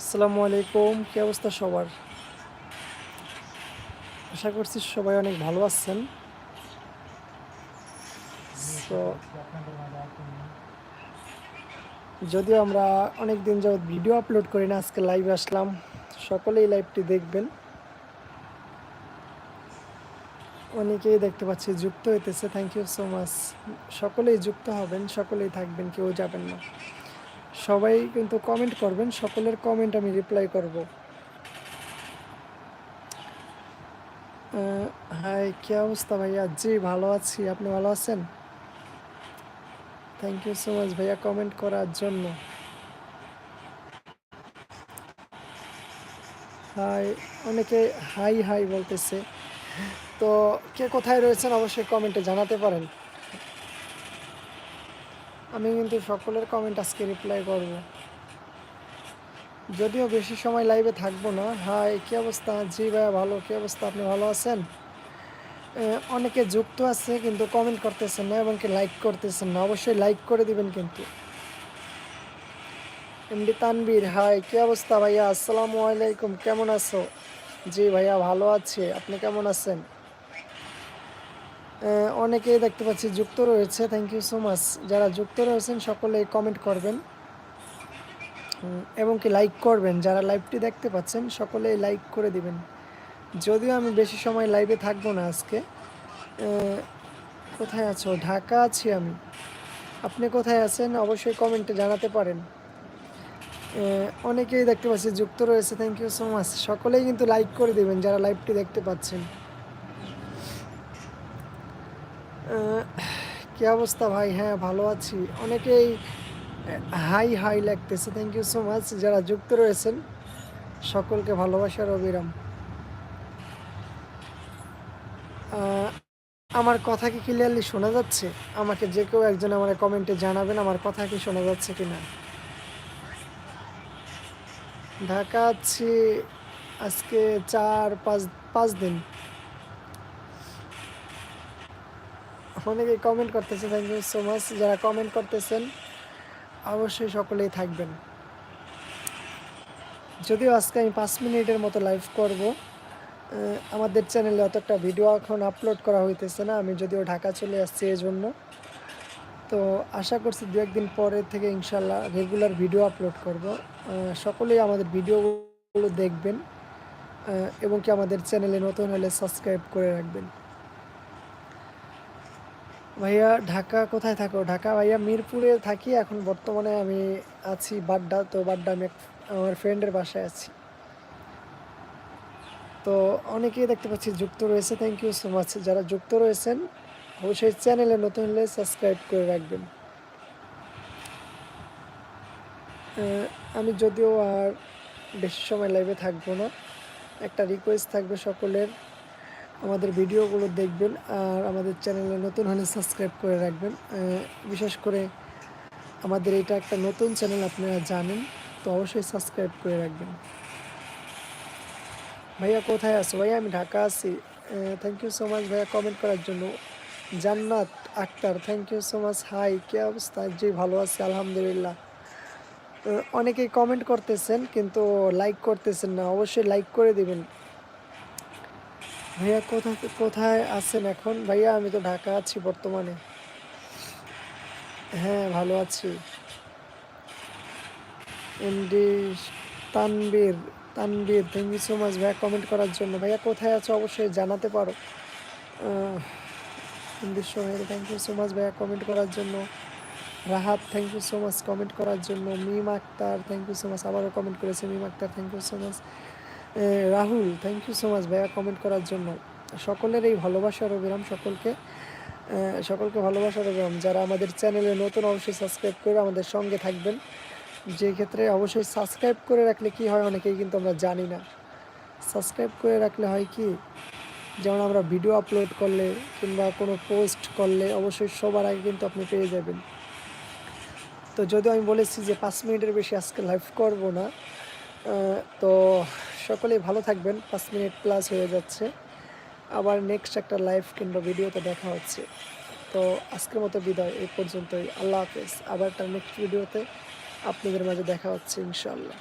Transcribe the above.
আসসালামু আলাইকুম কী অবস্থা সবার? আশা করছি সবাই অনেক ভালো আছেন। So, যদিও আমরা অনেক দিন যাবত ভিডিও আপলোড করি না আজকে লাইভে আসলাম। সকলেই লাইভটি দেখবেন। অনেকেই দেখতে পাচ্ছি যুক্ত হইতেছে থ্যাংক ইউ সো মাচ সকলেই যুক্ত হবেন সকলেই থাকবেন কেউ যাবেন না। সবাই কিন্তু কমেন্ট করবেন, সকলের কমেন্ট আমি রিপ্লাই করব। হাই কি অবস্থা ভাইয়া? জি, ভালো আছি। আপনি ভালো আছেন? থ্যাংক ইউ সো মাচ ভাইয়া কমেন্ট করার জন্য। হাই অনেকে হাই হাই বলতেছে। তো কে কোথায় রয়েছেন? অবশ্যই কমেন্টে জানাতে পারেন। আমি কিন্তু সকলের কমেন্ট আজকে রিপ্লাই করব। যদিও বেশি সময় লাইভে থাকব না, হাই, কী অবস্থা? জি ভাইয়া ভালো, কী অবস্থা? আপনি ভালো আছেন? অনেকে যুক্ত আছে কিন্তু কমেন্ট করতেছেন না এবং কি লাইক করতেছেন না। অবশ্যই লাইক করে দিবেন কিন্তু। এমডি তানবীর হাই, কী অবস্থা ভাইয়া? আসসালামু আলাইকুম, কেমন আছো? জি ভাইয়া ভালো আছে। আপনি কেমন আছেন? আহ, অনেকেই দেখতে পাচ্ছি যুক্ত রয়েছে। থ্যাংক ইউ সো মাচ যারা যুক্ত রয়েছেন সকলেই কমেন্ট করবেন এবং কি লাইক করবেন। যারা লাইভটি দেখতে পাচ্ছেন সকলেই লাইক করে দিবেন। যদিও আমি বেশি সময় লাইভে থাকব না আজকে। কোথায় আছো? ঢাকা আছি আমি। আপনি কোথায় আছেন? অবশ্যই কমেন্টে জানাতে পারেন। অনেকেই দেখতে পাচ্ছি যুক্ত রয়েছে। থ্যাংক ইউ সো মাচ সকলেই কিন্তু লাইক করে দিবেন যারা লাইভটি দেখতে পাচ্ছেন। কি অবস্থা ভাই? হ্যাঁ ভালো আছি। অনেকেই হাই হাই লাগতেছে। থ্যাংক ইউ সো মাচ যারা যুক্ত রয়েছেন। সকলকে ভালোবাসার অবিরাম আমার কথা কি ক্লিয়ারলি শোনা যাচ্ছে? আমাকে যে কেউ একজন আমার কমেন্টে জানাবেন, আমার কথা কি শোনা যাচ্ছে কি না ঢাকা আছি আজকে চার, পাঁচ পাঁচ দিন। অনেকে কমেন্ট করতেছে থ্যাংক ইউ সো মাচ যারা কমেন্ট করতেছেন, অবশ্যই সকলেই থাকবেন। যদিও আজকে আমি পাঁচ মিনিটের মতো লাইভ করব আমাদের চ্যানেলে অত একটা ভিডিও এখন আপলোড করা হইতেছে না। আমি যদিও ঢাকা চলে আসছি এই জন্য তো আশা করছি দু একদিন পরে থেকে ইনশাল্লাহ রেগুলার ভিডিও আপলোড করব। সকলেই আমাদের ভিডিওগুলো দেখবেন এবং কি আমাদের চ্যানেলে নতুন হলে সাবস্ক্রাইব করে রাখবেন। ভাইয়া ঢাকা কোথায় থাকো? ঢাকা ভাইয়া মিরপুরে থাকি, এখন বর্তমানে আমি আছি বাড্ডা, তো বাড্ডা আমি আমার ফ্রেন্ডের বাসায় আছি। তো অনেকেই দেখতে পাচ্ছি যুক্ত রয়েছে থ্যাংক ইউ সো মাচ যারা যুক্ত রয়েছেন, অবশ্যই চ্যানেলে নতুন হলে সাবস্ক্রাইব করে রাখবেন। আমি যদিও আর বেশি সময় লাইভে থাকব না, একটা রিকোয়েস্ট থাকবে সকলের। আমাদের ভিডিওগুলো দেখবেন আর আমাদের চ্যানেলে নতুন হলে সাবস্ক্রাইব করে রাখবেন। বিশেষ করে আমাদের এটা একটা নতুন চ্যানেল আপনারা জানেন, তো অবশ্যই সাবস্ক্রাইব করে রাখবেন। ভাইয়া কোথায় আছো? ভাইয়া, আমি ঢাকা আছি। থ্যাংক ইউ সো মাচ ভাইয়া কমেন্ট করার জন্য। Jannat Akter thank you so much hi কে অবস্থা? জি, ভালো আছি, আলহামদুলিল্লাহ। অনেকেই কমেন্ট করতেছেন, কিন্তু লাইক করতেছেন না। অবশ্যই লাইক করে দিবেন। ভাইয়া কোথা কোথায় আছেন এখন? ভাইয়া, আমি তো ঢাকা আছি বর্তমানে। হ্যাঁ ভালো আছি। MD Tanvir Tanvir thank you so much ভাইয়া কমেন্ট করার জন্য। ভাইয়া, কোথায় আছো অবশ্যই জানাতে পারো। MD Sohel thank you so much ভাইয়া কমেন্ট করার জন্য। Rahat thank you so much comment করার জন্য। Mim Akter thank you so much আবারও কমেন্ট করেছে। Mim Akter thank you so much Rahul thank you so much ভাইয়া comment করার জন্য। সকলের এই ভালোবাসার অবিরাম সকলকে সকলকে ভালোবাসার অবিরাম। যারা আমাদের চ্যানেলে নতুন, অবশ্যই সাবস্ক্রাইব করে আমাদের সঙ্গে থাকবেন। যে ক্ষেত্রে অবশ্যই সাবস্ক্রাইব করে রাখলে কি হয়, অনেকেই কিন্তু আমরা জানি না। সাবস্ক্রাইব করে রাখলে হয় কি, যেমন আমরা ভিডিও আপলোড করলে কিংবা কোনো পোস্ট করলে অবশ্যই সবার আগে কিন্তু আপনি পেয়ে যাবেন। তো যদিও আমি বলেছি যে পাঁচ মিনিটের বেশি আজকে লাইভ করব না তো সকলেই ভালো থাকবেন। পাঁচ মিনিট প্লাস হয়ে যাচ্ছে। আবার নেক্সট একটা লাইভ কিংবা ভিডিওতে দেখা হচ্ছে। তো আজকের মতো বিদায়। এই পর্যন্তই। আল্লাহ হাফেজ। আবার একটা নেক্সট ভিডিওতে আপনাদের মাঝে দেখা হচ্ছে ইনশাল্লাহ